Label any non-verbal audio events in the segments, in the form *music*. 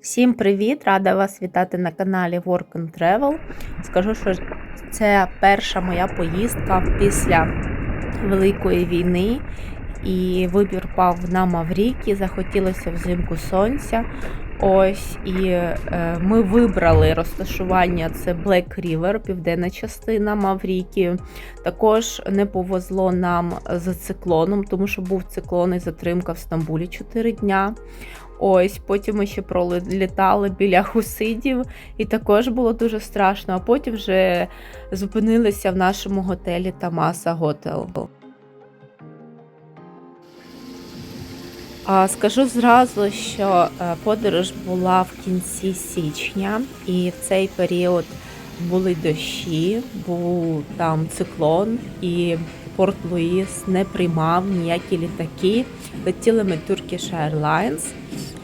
Всім привіт! Рада вас вітати на каналі Work and Travel. Скажу, що це перша моя поїздка після Великої війни. І вибір пав на Маврікі, захотілося взимку сонця. Ось і е, ми вибрали розташування. Це Black River, південна частина Мавріки. Також не повезло нам з циклоном, тому що був циклон і затримка в Стамбулі 4 дня. Ось, потім ми ще пролітали біля хусидів, і також було дуже страшно. А потім вже зупинилися в нашому готелі Тамаса Готел. А Скажу зразу, що е, подорож була в кінці січня, і в цей період були дощі, був там циклон, і Порт Луїс не приймав ніякі літаки. Летіли ми Turkish Airlines.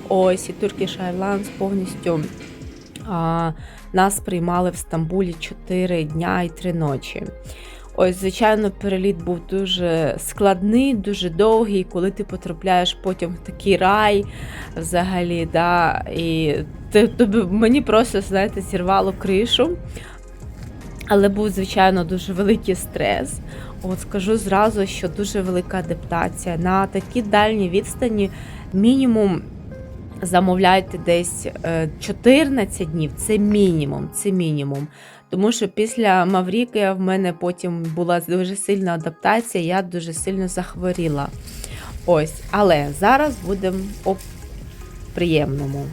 Ось і Turkish Airlines повністю а, нас приймали в Стамбулі 4 дня і 3 ночі. Ось, звичайно, переліт був дуже складний, дуже довгий, коли ти потрапляєш потім в такий рай взагалі. да, І ти, тобі, мені просто, знаєте, зірвало кришу. Але був, звичайно, дуже великий стрес. От скажу зразу, що дуже велика адаптація. На такій дальній відстані мінімум замовляйте десь 14 днів. Це мінімум. Це мінімум. Тому що після Мавріки в мене потім була дуже сильна адаптація, я дуже сильно захворіла. Ось, але зараз будемо о приємному.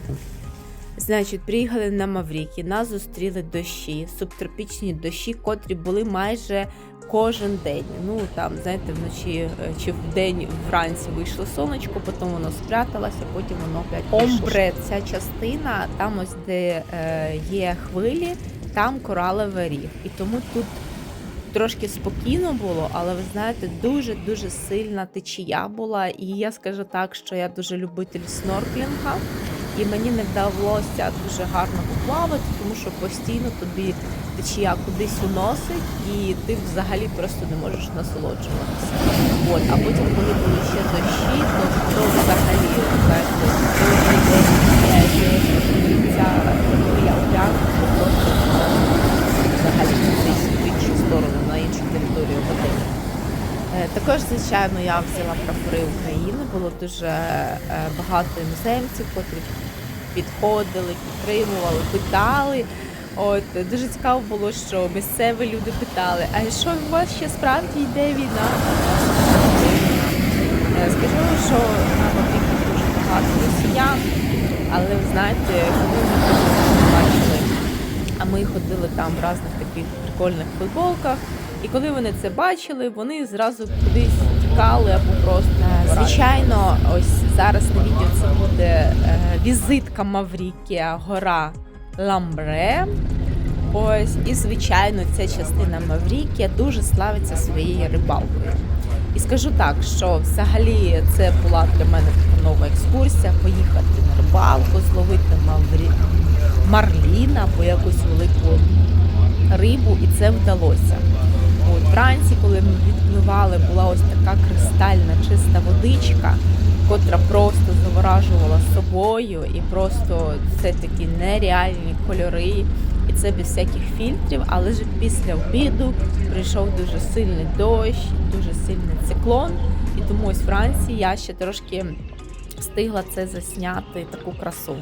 Значить, приїхали на Мавріки, нас зустріли дощі, субтропічні дощі, котрі були майже кожен день. Ну там, знаєте, вночі е, чи в день вранці вийшло сонечко, потім воно спряталося, потім воно опять Омбре, ця частина, там ось де е, є хвилі, там кораловий ріг. І тому тут трошки спокійно було, але ви знаєте, дуже-дуже сильна течія була. І я скажу так, що я дуже любитель снорклінга. І мені не вдалося дуже гарно поплавати, тому що постійно тобі течія кудись уносить, і ти взагалі просто не можеш насолоджуватися. От, а потім, коли були ще дощі, то, то взагалі ця хвиля океану просто взагалі кудись в іншу сторону, на іншу територію готелю. Е, Також, звичайно, я взяла прапори України. Було дуже е, багато іноземців, котрі підходили, підтримували, питали. От дуже цікаво було, що місцеві люди питали: а що у вас ще справді йде війна? Е, Скажу, що на Маврікі дуже багато росіян, але ви знаєте, коли ми бачили, а ми ходили там в різних таких прикольних футболках. І коли вони це бачили, вони зразу кудись тікали або просто звичайно, ось зараз на відео це буде е, візитка Маврікія, гора Ламбре. Ось, і звичайно, ця частина Маврікія дуже славиться своєю рибалкою. І скажу так, що взагалі це була для мене така нова екскурсія. Поїхати на рибалку, зловити маврі... марліна або якусь велику рибу, і це вдалося. От вранці, коли ми відпливали, була ось така кристальна чиста водичка, котра просто заворажувала собою, і просто це такі нереальні кольори. І це без всяких фільтрів, але ж після обіду прийшов дуже сильний дощ, дуже сильний циклон. І тому ось вранці я ще трошки встигла це засняти таку красу.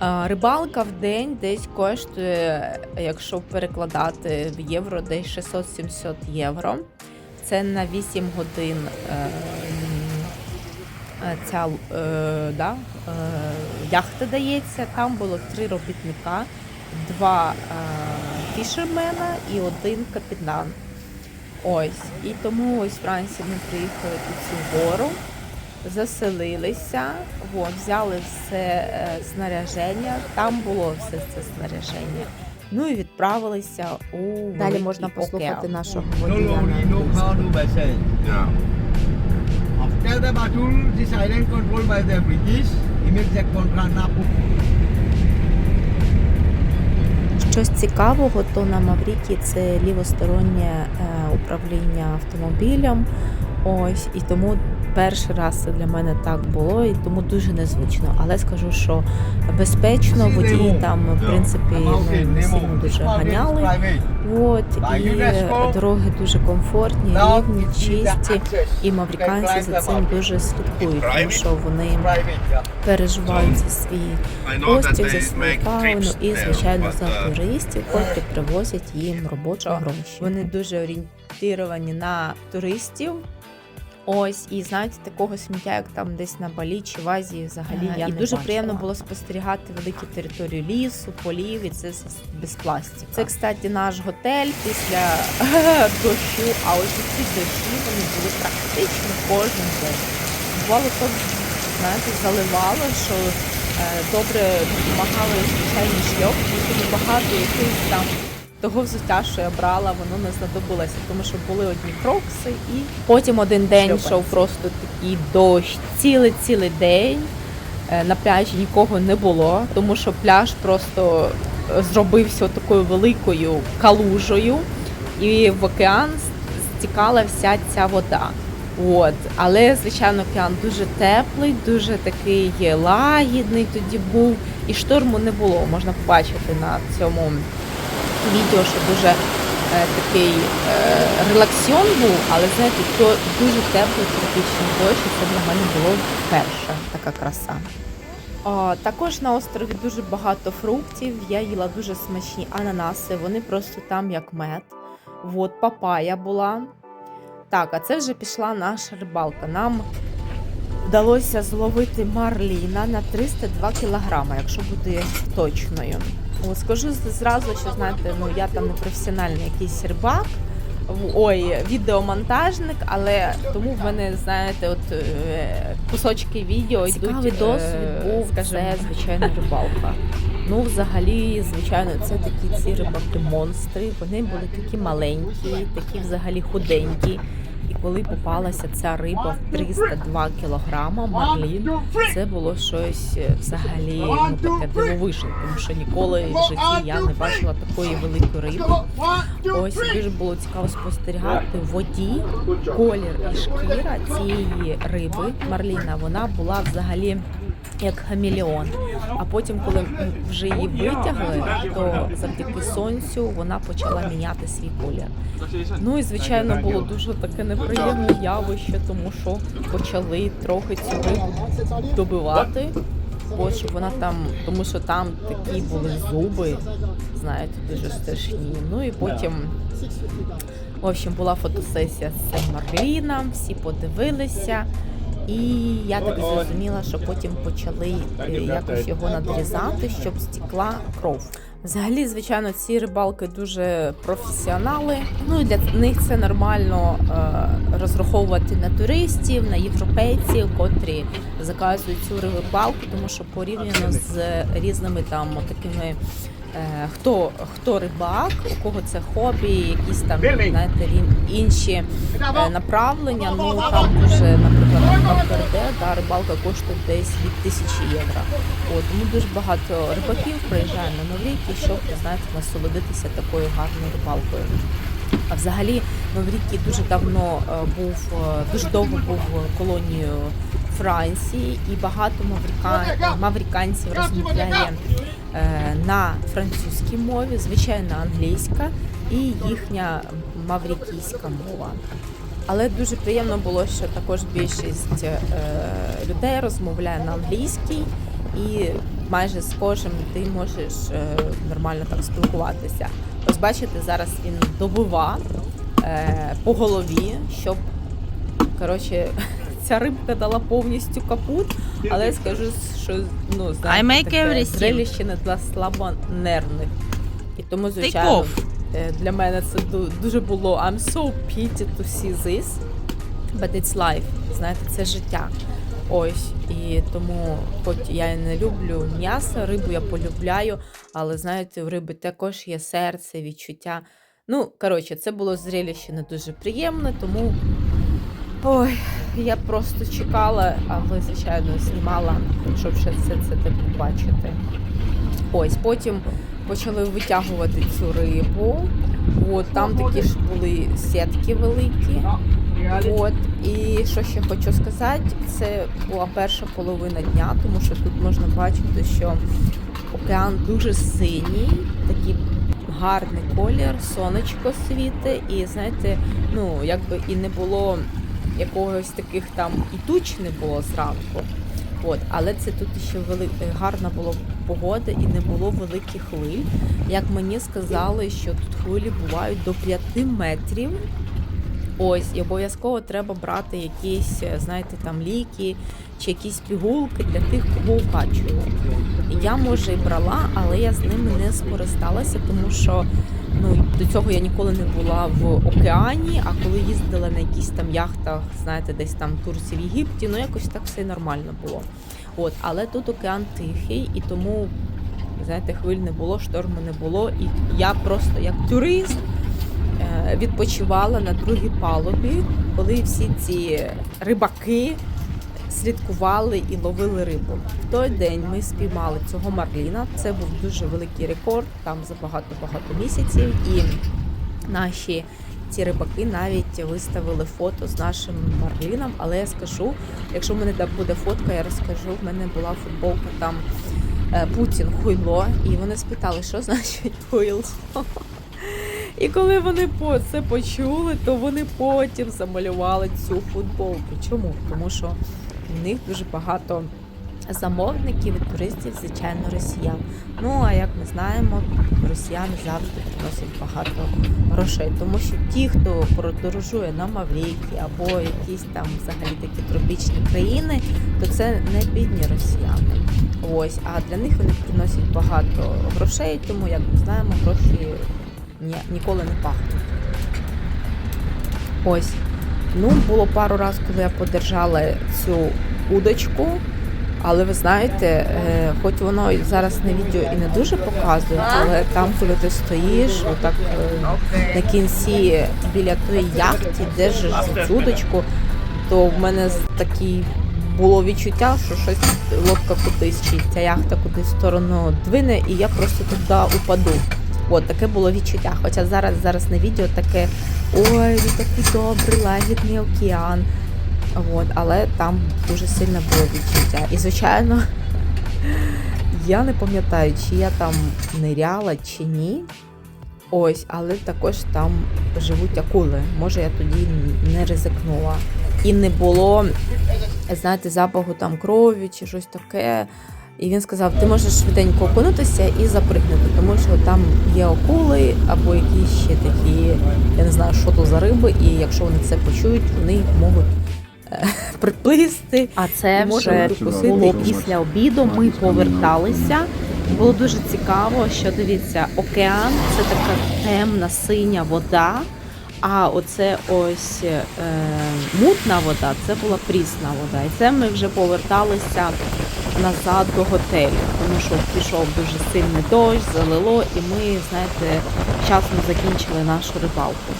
Рибалка в день десь коштує, якщо перекладати в євро, десь 600-700 євро. Це на 8 годин е, ця е, да, е, яхта дається. Там було три робітника, два фішермена і один капітан. Ось. І тому ось вранці ми приїхали під цю гору заселилися, от, взяли все е, снаряження, там було все це снаряження. Ну і відправилися у Далі можна послухати океан. нашого водія. After the battle, this island controlled by the British. Щось цікавого, то на Маврікі це лівостороннє е, управління автомобілем. Ось і тому перший раз це для мене так було, і тому дуже незвично. Але скажу, що безпечно, водії там, в принципі, ну, не сильно дуже ганяли. От, і дороги дуже комфортні, рівні, чисті. І мавриканці за цим дуже слідкують, тому що вони переживають за свій постів, за свою кавину і, звичайно, за туристів, котрі привозять їм робочі гроші. Вони дуже орієнтовані на туристів. Ось і знаєте, такого сміття, як там десь на Балі чи в Азії, взагалі Ага, я і не дуже бачила. приємно було спостерігати великі території лісу, полів, і це без пластику. Це, кстати, наш готель після *laughs* дощу. А ось ці дощі вони були практично кожен день. Бувало то, знаєте, заливало, що е, добре допомагали звичайні шльопки, багато якихось там того взуття, що я брала, воно не знадобилося, тому що були одні крокси, і потім один день йшов просто такий дощ, цілий цілий день. Е, На пляжі нікого не було, тому що пляж просто е, зробився такою великою калужею, і в океан стікала вся ця вода. От, але звичайно, океан дуже теплий, дуже такий лагідний тоді був, і шторму не було. Можна побачити на цьому відео, що дуже е, такий е, релаксіон був, але знаєте, то дуже теплий тропічний дощ, і це для мене було вперше така краса. Також на острові дуже багато фруктів. Я їла дуже смачні ананаси. Вони просто там як мед. От папая була. Так, а це вже пішла наша рибалка. Нам вдалося зловити марліна на 302 кілограма, якщо бути точною. Скажу зразу, що знаєте, ну я там не професіональний якийсь рибак. Ой, відеомонтажник, але тому в мене, знаєте, от е, кусочки відео Цікавий йдуть, досвід е, був, скажімо, це, *laughs* це звичайно рибалка. Ну, взагалі, звичайно, це такі ці рибаки монстри. Вони були такі маленькі, такі взагалі худенькі. І коли попалася ця риба в 302 кілограма, марлін, це було щось е, взагалі ну, таке дивовижне, тому що ніколи в житті я не бачила такої великої риби. Ось дуже було цікаво спостерігати в воді колір і шкіра цієї риби Марліна. Вона була взагалі як хамелеон. А потім, коли вже її витягли, то завдяки сонцю вона почала міняти свій колір. Ну і звичайно було дуже таке неприємне явище, тому що почали трохи цю рибу добивати. От щоб вона там, тому що там такі були зуби, знаєте, дуже страшні. Ну і потім, в общем, була фотосесія з Марліном, всі подивилися. І я так зрозуміла, що потім почали якось його надрізати, щоб стікла кров. Взагалі, звичайно, ці рибалки дуже професіонали. Ну і для них це нормально е, розраховувати на туристів, на європейців, котрі заказують цю рибалку, тому що порівняно з різними там такими. Е, Хто хто рибак, у кого це хобі, якісь там знаєте, інші е, направлення. Ну там дуже, наприклад, на Каперде, да, рибалка коштує десь від тисячі євро. От, тому дуже багато рибаків приїжджає на Мавріки, щоб знаєте, насолодитися такою гарною рибалкою. А взагалі Мавріки дуже давно е, був дуже довго був колонією Франції, і багато маврика... мавриканців розмовляє е, на французькій мові, звичайно, англійська і їхня маврикійська мова. Але дуже приємно було, що також більшість е, людей розмовляє на англійській, і майже з кожним ти можеш е, нормально так спілкуватися. Ось бачите, зараз він добива по голові, щоб коротше, ця рибка дала повністю капут, але я скажу, що ну, знаєте, таке зрелище не для слабонервних. І тому, звичайно, е, для мене це дуже було I'm so pity to see this, but it's life. Знаєте, це життя. Ось і тому, хоч я і не люблю м'ясо, рибу я полюбляю, але знаєте, у риби також є серце, відчуття. Ну, коротше, це було зрелище не дуже приємне, тому ой, я просто чекала, але звичайно знімала, щоб ще все це так побачити. Ось потім почали витягувати цю рибу. От там такі ж були сітки великі. От і що ще хочу сказати, це була перша половина дня, тому що тут можна бачити, що океан дуже синій, такий гарний колір, сонечко світе, і знаєте, ну якби і не було якогось таких там і туч не було зранку. От, але це тут ще вели... гарна була погода і не було великих хвиль. Як мені сказали, що тут хвилі бувають до 5 метрів. Ось, і обов'язково треба брати якісь, знаєте, там ліки чи якісь пігулки для тих, кого укачує. Я, може, і брала, але я з ними не скористалася, тому що ну, до цього я ніколи не була в океані, а коли їздила на якісь там яхтах, знаєте, десь там в Турції, в Єгипті, ну якось так все нормально було. От, але тут океан тихий, і тому, знаєте, хвиль не було, шторму не було. І я просто як турист е, відпочивала на другій палубі, коли всі ці рибаки слідкували і ловили рибу. В той день ми спіймали цього марліна. Це був дуже великий рекорд, там за багато-багато місяців. І наші ці рибаки навіть виставили фото з нашим марліном. Але я скажу, якщо в мене буде фотка, я розкажу. В мене була футболка там е, Путін хуйло, і вони спитали, що значить хуйло. *laughs* І коли вони це почули, то вони потім замалювали цю футболку. Чому? Тому що в них дуже багато замовників і туристів, звичайно, росіян. Ну а як ми знаємо, росіяни завжди приносять багато грошей, тому що ті, хто подорожує на Мавріки або якісь там взагалі такі тропічні країни, то це не бідні росіяни. Ось, а для них вони приносять багато грошей, тому як ми знаємо, гроші ні, ніколи не пахнуть. Ось. Ну, було пару разів, коли я подержала цю удочку. Але ви знаєте, е, хоч воно зараз на відео і не дуже показує, але там, коли ти стоїш, отак е, на кінці біля тої яхти, держиш цю удочку, то в мене такий було відчуття, що щось лодка кудись, чи ця яхта кудись в сторону двине, і я просто туди упаду. От таке було відчуття. Хоча зараз зараз на відео таке ой, такий добрий, лагідний океан. От, але там дуже сильне було відчуття. І звичайно, я не пам'ятаю, чи я там ниряла чи ні. Ось, але також там живуть акули. Може, я тоді не ризикнула. І не було, знаєте, запаху там крові чи щось таке. І він сказав: ти можеш швиденько окунутися і запригнути, тому що там є акули або якісь ще такі, я не знаю, що то за риби, і якщо вони це почують, вони можуть *laughs* приплисти. А це вже було після обіду. Ми поверталися. Було дуже цікаво, що дивіться, океан це така темна синя вода. А оце ось е, мутна вода, це була прісна вода. І це ми вже поверталися назад до готелю, тому що пішов дуже сильний дощ, залило, і ми, знаєте, вчасно закінчили нашу рибалку.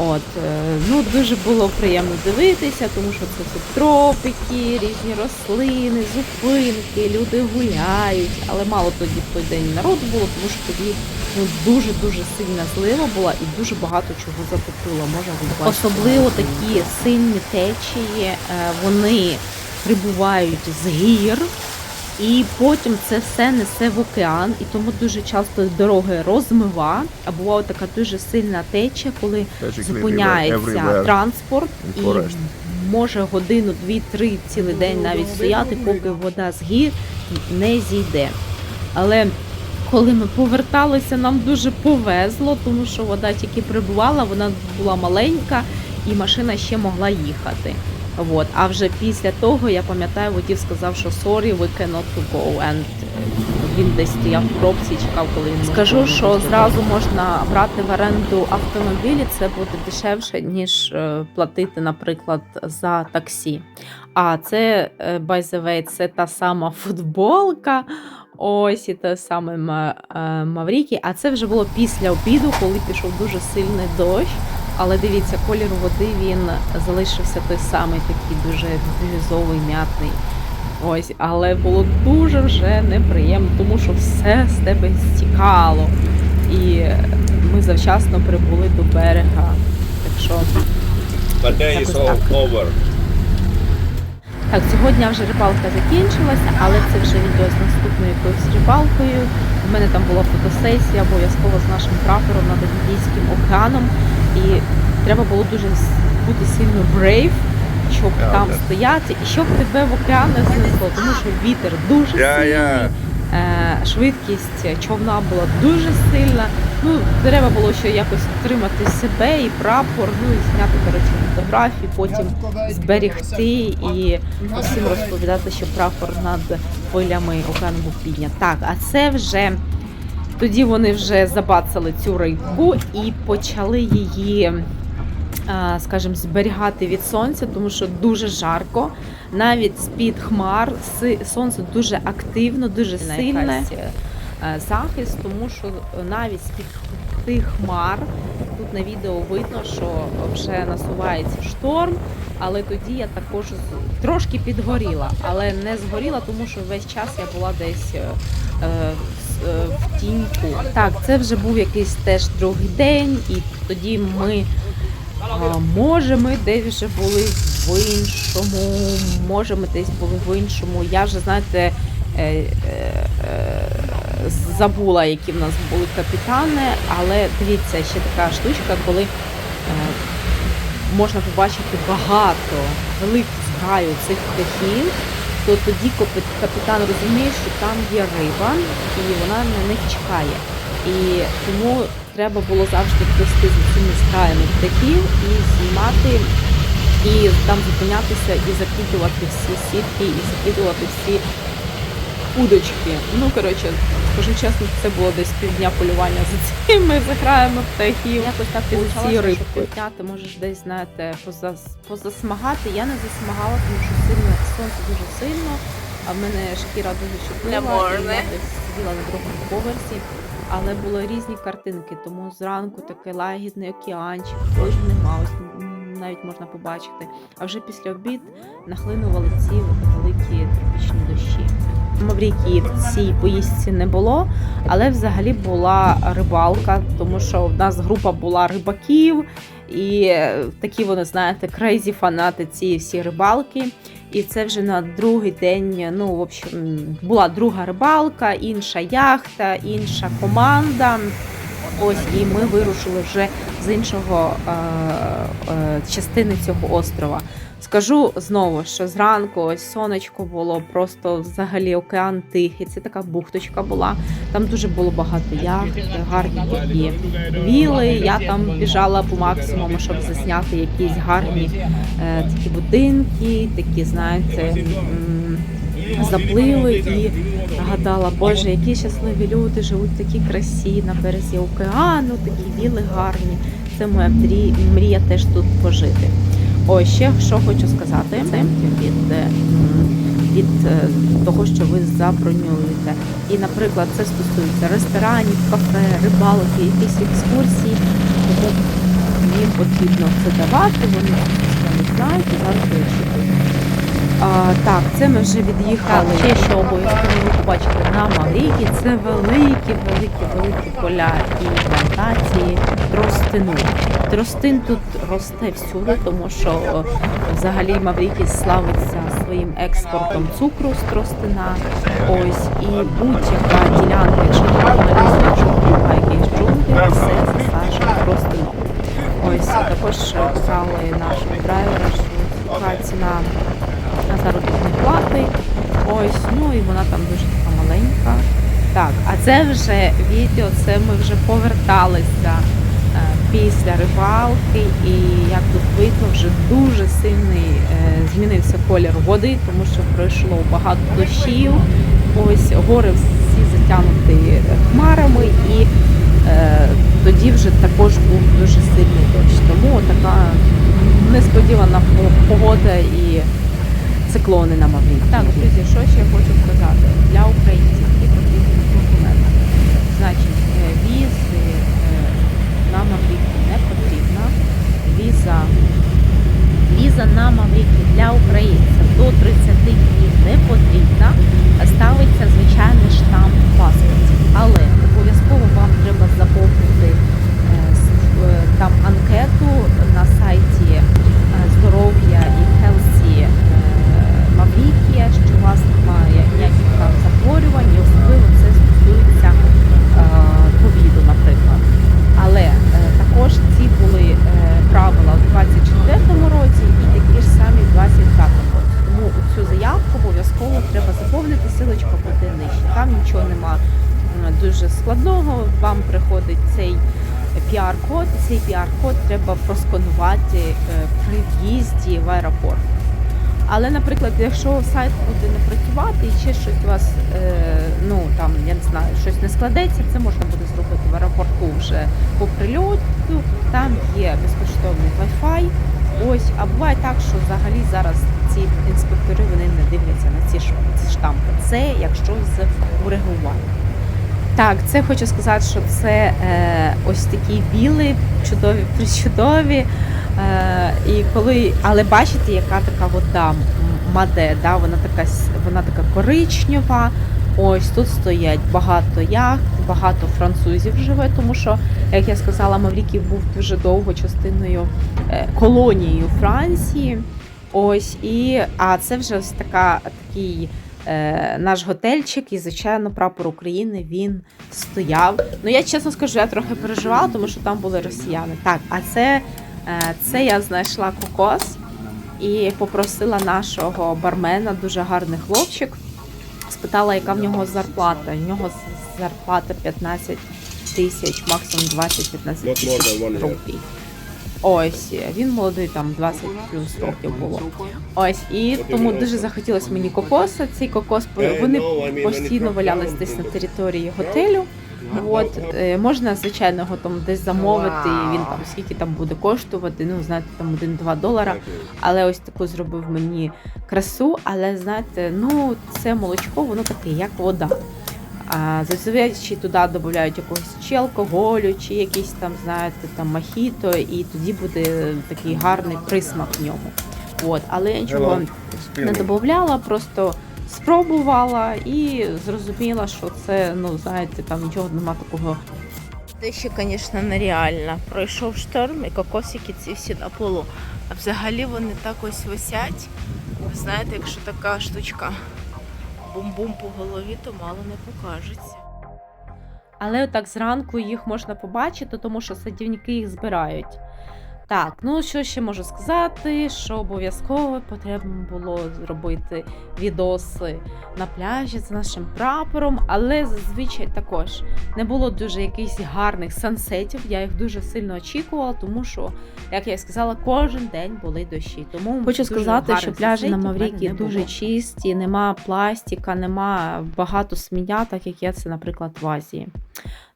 От, е, ну дуже було приємно дивитися, тому що це тут тропіки, різні рослини, зупинки, люди гуляють. Але мало тоді в той день народу було, тому що тоді ну дуже дуже сильна злива була і дуже багато чого затопило. Може ви. Особливо такі сильні течії, е, вони прибувають з гір. І потім це все несе в океан, і тому дуже часто дороги розмива. А буває така дуже сильна теча, коли зупиняється транспорт і може годину, дві-три цілий день навіть стояти, поки вода з гір не зійде. Але коли ми поверталися, нам дуже повезло, тому що вода тільки прибувала, вона була маленька, і машина ще могла їхати. От. А вже після того, я пам'ятаю, водій сказав, що sorry, we cannot go. And він десь стояв в пробці і чекав, коли він скажу, що зразу можна брати в оренду автомобілі. Це буде дешевше ніж е, платити, наприклад, за таксі. А це е, by the way, це та сама *laughs* футболка. Ось і те саме е, Маврікі. А це вже було після обіду, коли пішов дуже сильний дощ. Але дивіться, колір води він залишився той самий, такий дуже бірюзовий, м'ятний. Ось, але було дуже вже неприємно, тому що все з тебе стікало. І ми завчасно прибули до берега. Так що but there is all over. Так, сьогодні вже рибалка закінчилася, але це вже відео з наступною якоюсь рибалкою. У мене там була фотосесія обов'язково з нашим прапором над Індійським океаном. І треба було дуже бути сильно брейв, щоб Так, там так. стояти і щоб тебе в океан не знесло, тому що вітер дуже Yeah, сильний. yeah. Е, швидкість човна була дуже сильна. Ну, треба було ще якось втримати себе і прапор, ну і зняти коротше фотографії, потім зберігти і усім розповідати, що прапор над хвилями океану був піднят. Так, а це вже тоді вони вже забацали цю рибку і почали її. Скажімо, зберігати від сонця, тому що дуже жарко. Навіть з-під хмар сонце дуже активно, дуже сильне е, захист, тому що навіть з-під тих хмар тут на відео видно, що вже насувається шторм. Але тоді я також трошки підгоріла, але не згоріла, тому що весь час я була десь е, е, е, в тіньку. Так, це вже був якийсь теж другий день, і тоді ми а, може, ми десь вже були в іншому, може, ми десь були в іншому. Я вже, знаєте, е, е, е, забула, які в нас були капітани, але дивіться, ще така штучка, коли е, можна побачити багато велику зграю цих птахів, то тоді капітан розуміє, що там є риба, і вона на них чекає. І тому треба було завжди плести за цими зграями птахів і знімати, і там зупинятися, і закидувати всі сітки, і закидувати всі удочки. Ну коротше, скажу чесно, це було десь півдня полювання за цими заграями птахів. Якось так ці рибки. Ти можеш десь знаєте позас, позасмагати. Я не засмагала, тому що сильно сонце дуже сильно. А в мене шкіра дуже чутлива, і я десь сиділа на другому поверсі. Але були різні картинки, тому зранку такий лагідний океанчик, хвиль нема, навіть можна побачити. А вже після обід нахлинували ці великі тропічні дощі. Маврикії в цій поїздці не було, але взагалі була рибалка, тому що в нас група була рибаків, і е, такі вони, знаєте, крейзі фанати цієї всі рибалки. І це вже на другий день. Ну, в общем, була друга рибалка, інша яхта, інша команда. Ось і ми вирушили вже з іншого е, е, частини цього острова. Скажу знову, що зранку ось сонечко було просто взагалі океан тихий. Це така бухточка була. Там дуже було багато яхт, гарні такі віли. Я там біжала по максимуму, щоб засняти якісь гарні е, такі будинки, такі, знаєте, м, запливи і гадала, боже, які щасливі люди живуть в такій красі на березі океану, такі віли гарні. Це моя мрія теж тут пожити. О, ще що хочу сказати це від, е, від е, того, що ви забронюєте. І, наприклад, це стосується ресторанів, кафе, рибалки, якісь екскурсії. Тому їм потрібно це давати, вони це не знають і зараз вирішують. А, так, це ми вже від'їхали. ще що обов'язково ви на Маврікі. Це великі, великі, великі поля і плантації тростину. Тростин тут росте всюди, тому що взагалі Маврікі славиться своїм експортом цукру з тростина. Ось і будь-яка ділянка, чи лісна джунгла, якийсь джунглі, все засаджено тростином. Ось також казали нашому драйверу, що ціна на заробітні плати. Ось, ну і вона там дуже така маленька. Так, а це вже відео, це ми вже поверталися е, після рибалки, і як тут видно, вже дуже сильний е, змінився колір води, тому що пройшло багато дощів. Ось гори всі затягнуті хмарами, і е, тоді вже також був дуже сильний дощ. Тому така несподівана погода і циклони на Маврікі. Так, друзі, що ще хочу сказати для українців, які потрібні документи. Значить, е, візи е, на Маврікі не потрібна. Віза, віза на Маврікі для українців до 30 днів не потрібна. Ставиться звичайний штамп в наприклад, якщо сайт буде не працювати і ще щось у вас, е, ну там я не знаю, щось не складеться, це можна буде зробити в аеропорту вже по прильоту. Там є безкоштовний Wi-Fi. Ось, а буває так, що взагалі зараз ці інспектори вони не дивляться на ці штампи. Це якщо з урегулювання. Так, це хочу сказати, що це е, ось такі біли, чудові, причудові. Е, і коли, але бачите, яка така вода маде, да? вона така вона така коричнева. Ось тут стоять багато яхт, багато французів живе, тому що, як я сказала, Маврікій був дуже довго частиною е, колонією Франції. Ось і а це вже ось така такий е, наш готельчик, і звичайно, прапор України він стояв. Ну я чесно скажу, я трохи переживала, тому що там були росіяни. Так, а це, це я знайшла кокос і попросила нашого бармена, дуже гарний хлопчик. Спитала, яка в нього зарплата. В нього зарплата 15 тисяч, максимум 20-15 тисяч рупій. Ось він молодий, там 20 плюс років було. Ось і тому дуже захотілося мені кокоса. Цей кокос вони постійно валялись десь на території готелю. От е, можна звичайно його там десь замовити. і Він там скільки там буде коштувати. Ну знаєте, там 1-2 долара. Але ось таку зробив мені красу. Але знаєте, ну це молочко, воно таке, як вода. А зазвичай туди додають якогось чи алкоголю, чи якийсь там, знаєте, там мохіто, і тоді буде такий гарний присмак в ньому. От, але я нічого не додавала, просто спробувала і зрозуміла, що це, ну знаєте, там нічого нема такого. Це ще, звісно, нереально. Пройшов шторм і кокосики ці всі на полу. А взагалі вони так ось висять. Ви знаєте, якщо така штучка бум-бум по голові, то мало не покажеться. Але отак зранку їх можна побачити, тому що садівники їх збирають. Так, ну що ще можу сказати, що обов'язково потрібно було зробити відоси на пляжі з нашим прапором, але зазвичай також не було дуже якихось гарних сансетів. Я їх дуже сильно очікувала, тому що, як я і сказала, кожен день були дощі. Тому хочу сказати, що пляжі на Маврікі дуже було. чисті, нема пластика, нема багато сміття, так як є це, наприклад, в Азії.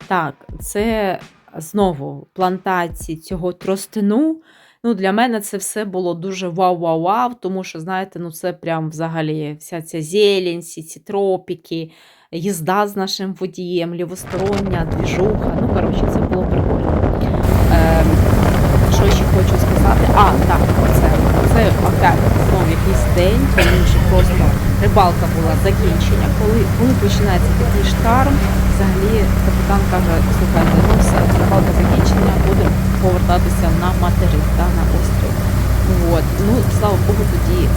Так, це знову плантації цього тростину. Ну, для мене це все було дуже вау-вау-вау, тому що, знаєте, ну це прям взагалі вся ця зелень, всі ці тропіки, їзда з нашим водієм, лівостороння, двіжуха. Ну, коротше, це було прикольно. Ем, що ще хочу сказати? А, так, це, це опять знову якийсь день, тому що просто рибалка була закінчення. Коли, коли починається такий штарм, взагалі капітан каже, слухайте, ну все, рибалка закінчення, будемо повертатися на материк, да, на острів. От. Ну, слава Богу, тоді е,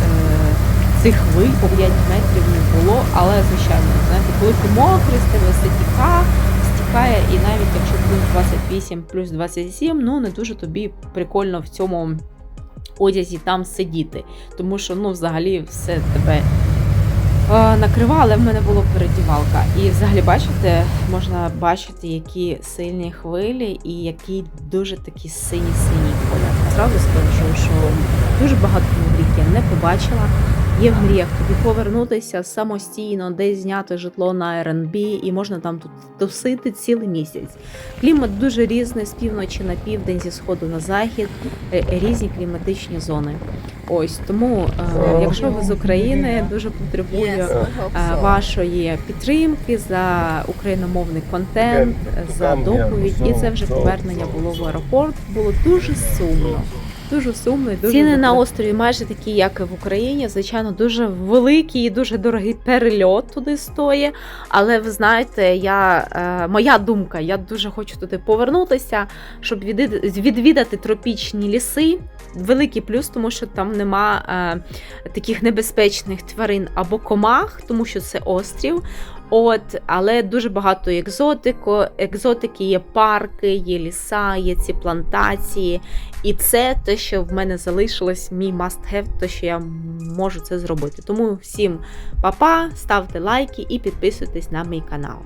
цих хвиль по 5 метрів не було, але звичайно, знаєте, коли ти мокрий, з тебе все тіка, стікає, і навіть якщо плюс 28, плюс 27, ну не дуже тобі прикольно в цьому одязі там сидіти. Тому що ну, взагалі все тебе е, накривали, в мене була передівалка. І взагалі, бачите, можна бачити, які сильні хвилі і який дуже такий синій-синій колір. Зразу скажу, що дуже багато я не побачила. Є в мріях тобі повернутися самостійно, десь зняти житло на Airbnb, і можна там тут тусити цілий місяць. Клімат дуже різний з півночі на південь, зі сходу на захід, е, різні кліматичні зони. Ось тому, е, якщо ви з України, дуже потребую е, вашої підтримки за україномовний контент, за доповідь. І це вже повернення було в аеропорт. Було дуже сумно. Дуже сумно і дуже ціни на острові майже такі, як і в Україні. Звичайно, дуже великий і дуже дорогий перельот туди стоїть. Але ви знаєте, я е, моя думка, я дуже хочу туди повернутися, щоб відвідати, відвідати тропічні ліси. Великий плюс, тому що там нема е, таких небезпечних тварин або комах, тому що це острів. От, але дуже багато екзотико, екзотики, є парки, є ліса, є ці плантації. І це те, що в мене залишилось, мій must have, те, що я можу це зробити. Тому всім па-па, ставте лайки і підписуйтесь на мій канал.